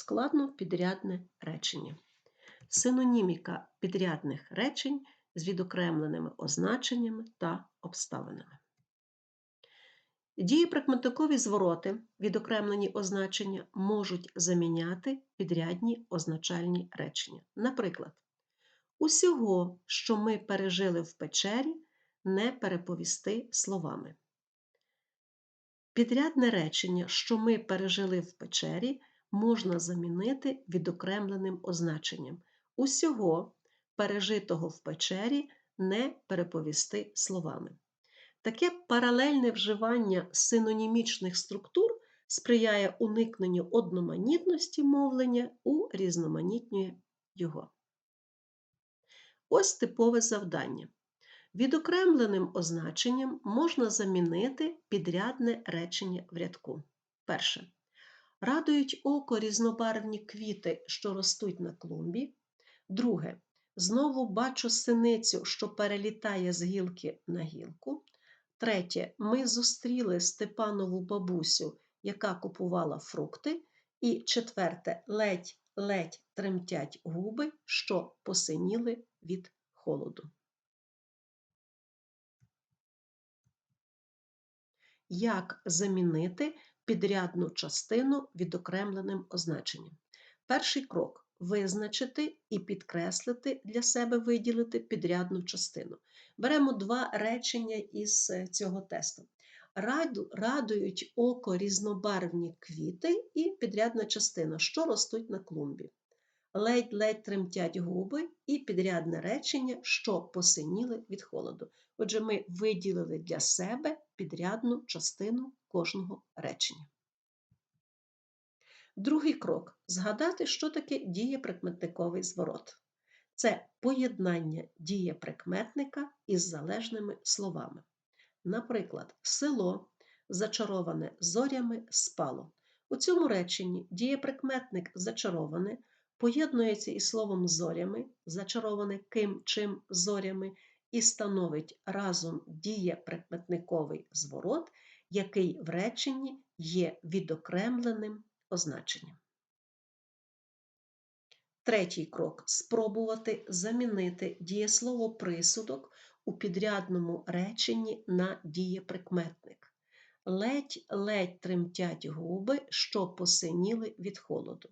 складно-підрядне речення. Синоніміка підрядних речень з відокремленими означеннями та обставинами. Дієприкметникові звороти, відокремлені означення, можуть заміняти підрядні означальні речення. Наприклад, усього, що ми пережили в печері, не переповісти словами. Підрядне речення, що ми пережили в печері, можна замінити відокремленим означенням. Усього, пережитого в печері, не переповісти словами. Таке паралельне вживання синонімічних структур сприяє уникненню одноманітності мовлення у різноманітнює його. Ось типове завдання. Відокремленим означенням можна замінити підрядне речення в рядку. Перше. Радують око різнобарвні квіти, що ростуть на клумбі. Друге. Знову бачу синицю, що перелітає з гілки на гілку. Третє. Ми зустріли Степанову бабусю, яка купувала фрукти. І четверте, ледь-ледь тремтять губи, що посиніли від холоду. Як замінити підрядну частину відокремленим означенням? Перший крок визначити і підкреслити для себе виділити підрядну частину. Беремо два речення із е, цього тесту. Радують око різнобарвні квіти і підрядна частина, що ростуть на клумбі. Ледь-ледь тремтять губи і підрядне речення, що посиніли від холоду. Отже, ми виділили для себе підрядну частину кожного речення. Другий крок згадати, що таке дієприкметниковий зворот. Це поєднання дієприкметника із залежними словами. Наприклад, село зачароване зорями спало. У цьому реченні дієприкметник зачароване поєднується із словом зорями, зачароване ким чим зорями, і становить разом дієприкметниковий зворот, який в реченні є відокремленим означенням. Третій крок спробувати замінити дієслово присудок у підрядному реченні на дієприкметник. Ледь-ледь тремтять губи, що посиніли від холоду.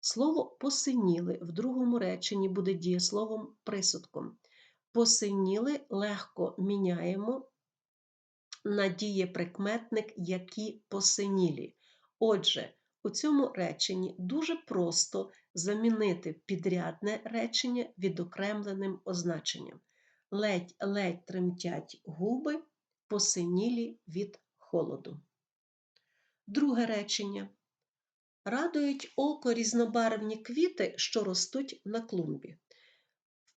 Слово посиніли в другому реченні буде дієсловом присудком. Посиніли легко міняємо на дієприкметник, які посинілі. Отже, у цьому реченні дуже просто замінити підрядне речення відокремленим означенням. Ледь-ледь тремтять губи, посинілі від холоду. Друге речення. Радують око різнобарвні квіти, що ростуть на клумбі.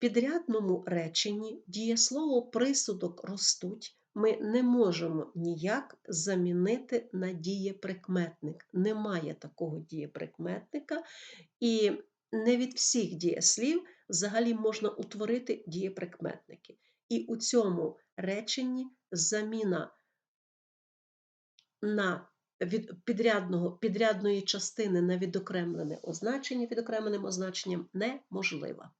Підрядному реченні дієслово присудок ростуть ми не можемо ніяк замінити на дієприкметник. Немає такого дієприкметника, і не від всіх дієслів взагалі можна утворити дієприкметники. І у цьому реченні заміна на від підрядного, підрядної частини на відокремлене означення відокремленим означенням неможлива.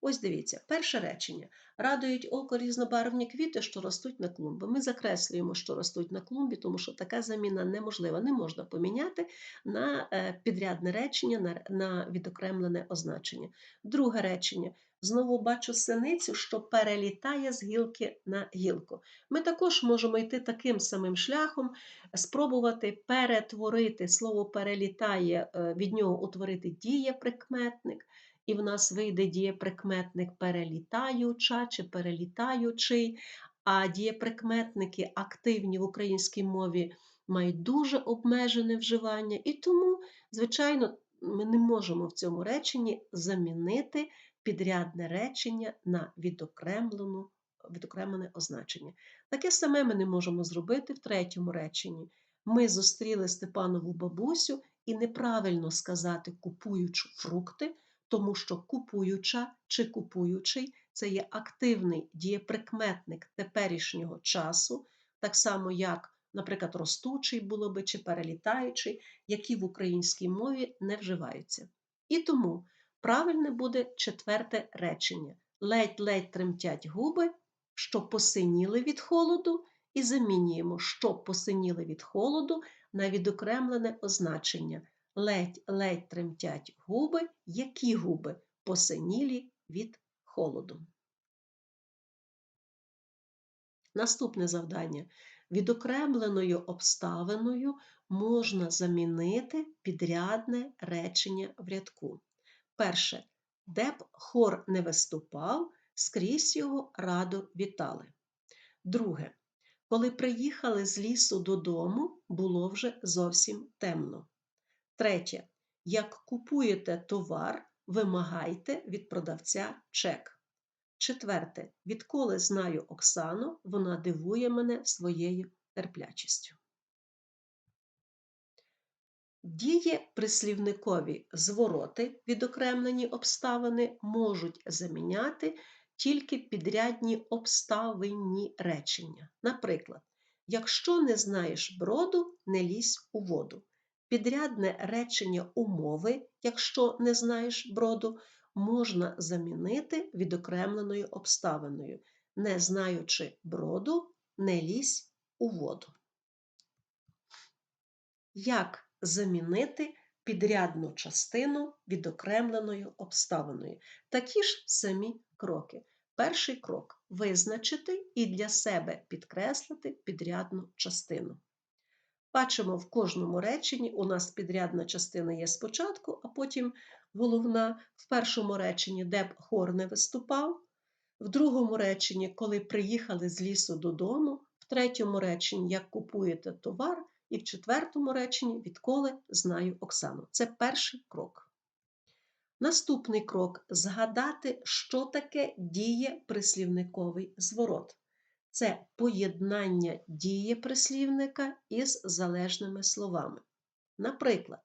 Ось дивіться, перше речення. Радують око різнобарвні квіти, що ростуть на клумбі. Ми закреслюємо, що ростуть на клумбі, тому що така заміна неможлива. Не можна поміняти на е, підрядне речення, на відокремлене означення. Друге речення. Знову бачу синицю, що перелітає з гілки на гілку. Ми також можемо йти таким самим шляхом, спробувати перетворити слово перелітає, е, від нього утворити дієприкметник і в нас вийде дієприкметник перелітаюча чи перелітаючий, а дієприкметники активні в українській мові мають дуже обмежене вживання, і тому, звичайно, ми не можемо в цьому реченні замінити підрядне речення на відокремлену. Відокремлене означення. Таке саме ми не можемо зробити в третьому реченні. Ми зустріли Степанову бабусю і неправильно сказати, купуючи фрукти, тому що купуюча чи купуючий це є активний дієприкметник теперішнього часу, так само, як, наприклад, ростучий було би чи перелітаючий, які в українській мові не вживаються. І тому правильне буде четверте речення: ледь-ледь тремтять губи, що посиніли від холоду, і замінюємо, що посиніли від холоду на відокремлене означення. Ледь-ледь тремтять губи, які губи посинілі від холоду. Наступне завдання. Відокремленою обставиною можна замінити підрядне речення в рядку. Перше, де б хор не виступав, скрізь його радо вітали. Друге, коли приїхали з лісу додому, було вже зовсім темно. Третє, як купуєте товар, вимагайте від продавця чек. Четверте, відколи знаю Оксану, вона дивує мене своєю терплячістю. Діє прислівникові звороти, відокремлені обставини, можуть заміняти тільки підрядні обставинні речення. Наприклад, якщо не знаєш броду, не лізь у воду. Підрядне речення умови, якщо не знаєш броду, можна замінити відокремленою обставиною, не знаючи броду, не лізь у воду. Як замінити підрядну частину відокремленою обставиною? Такі ж самі кроки. Перший крок визначити і для себе підкреслити підрядну частину. Бачимо, в кожному реченні у нас підрядна частина є спочатку, а потім головна в першому реченні, де б хор не виступав, в другому реченні, коли приїхали з лісу додому, в третьому реченні, як купуєте товар, і в четвертому реченні, відколи знаю Оксану. Це перший крок. Наступний крок згадати, що таке діє прислівниковий зворот. Це поєднання дієприслівника із залежними словами. Наприклад,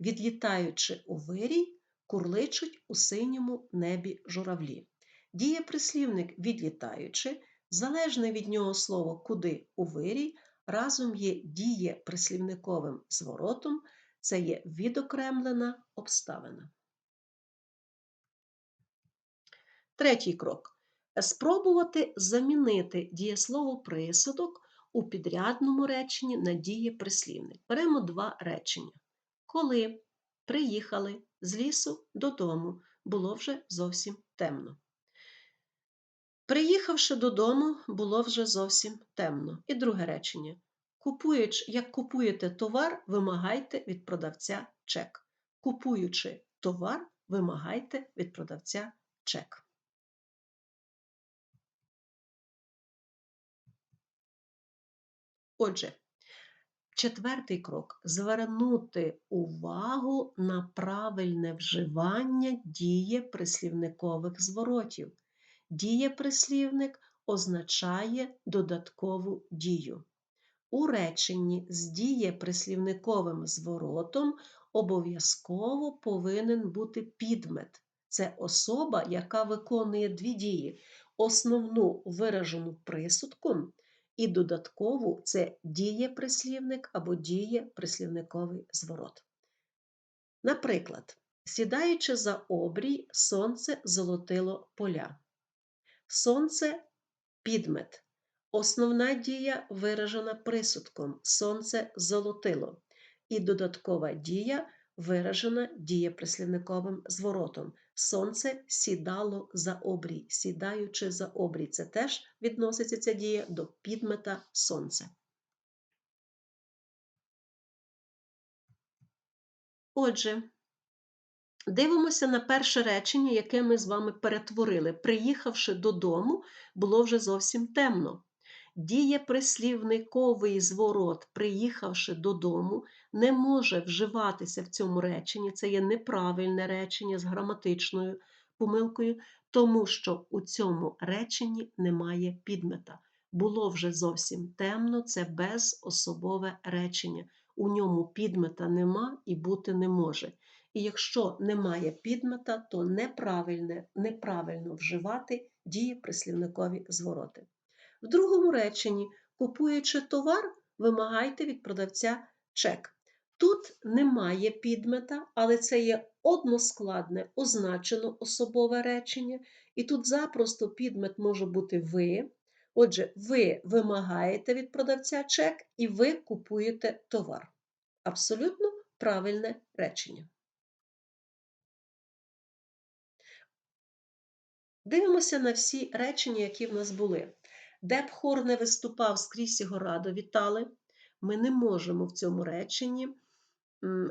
відлітаючи у вирій, курличуть у синьому небі журавлі. Дієприслівник відлітаючи, залежне від нього слово куди у вирій, разом є дієприслівниковим зворотом, це є відокремлена обставина. Третій крок. Спробувати замінити дієслово присудок у підрядному реченні на дієприслівник. Беремо два речення. Коли приїхали з лісу додому, було вже зовсім темно. Приїхавши додому, було вже зовсім темно. І друге речення. Купуєч, як купуєте товар, вимагайте від продавця чек. Купуючи товар, вимагайте від продавця чек. Отже, четвертий крок звернути увагу на правильне вживання дієприслівникових зворотів. Дієприслівник означає додаткову дію. У реченні з дієприслівниковим зворотом обов'язково повинен бути підмет. Це особа, яка виконує дві дії: основну виражену присудком і додаткову це дієприслівник або дієприслівниковий зворот. Наприклад, сідаючи за обрій, сонце золотило поля. Сонце підмет. Основна дія виражена присудком сонце золотило. І додаткова дія виражена дієприслівниковим зворотом. Сонце сідало за обрій, сідаючи за обрій. Це теж відноситься ця дія до підмета сонце. Отже, дивимося на перше речення, яке ми з вами перетворили. Приїхавши додому, було вже зовсім темно. Дієприслівниковий зворот, приїхавши додому, не може вживатися в цьому реченні. Це є неправильне речення з граматичною помилкою, тому що у цьому реченні немає підмета. Було вже зовсім темно, це безособове речення. У ньому підмета нема і бути не може. І якщо немає підмета, то неправильно вживати дієприслівникові звороти. В другому реченні, купуючи товар, вимагайте від продавця чек. Тут немає підмета, але це є односкладне, означено особове речення, і тут запросто підмет може бути ви. Отже, ви вимагаєте від продавця чек і ви купуєте товар. Абсолютно правильне речення. Дивимося на всі речення, які в нас були. Де б хор не виступав, скрізь його радо вітали. Ми не можемо в цьому реченні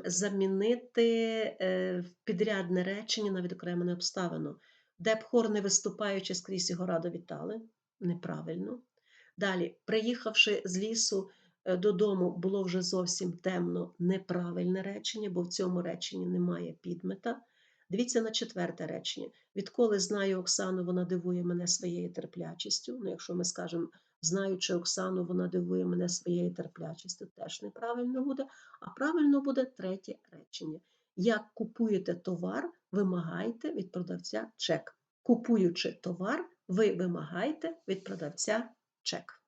замінити е, підрядне речення на відокремлене обставину. Де б хор не виступаючи, скрізь його радо вітали. Неправильно. Далі, приїхавши з лісу е, додому, було вже зовсім темно. Неправильне речення, бо в цьому реченні немає підмета. Дивіться на четверте речення. Відколи знаю Оксану, вона дивує мене своєю терплячістю. Ну, якщо ми скажемо, знаючи Оксану, вона дивує мене своєю терплячістю, теж неправильно буде. А правильно буде третє речення. Як купуєте товар, вимагайте від продавця чек. Купуючи товар, ви вимагаєте від продавця чек.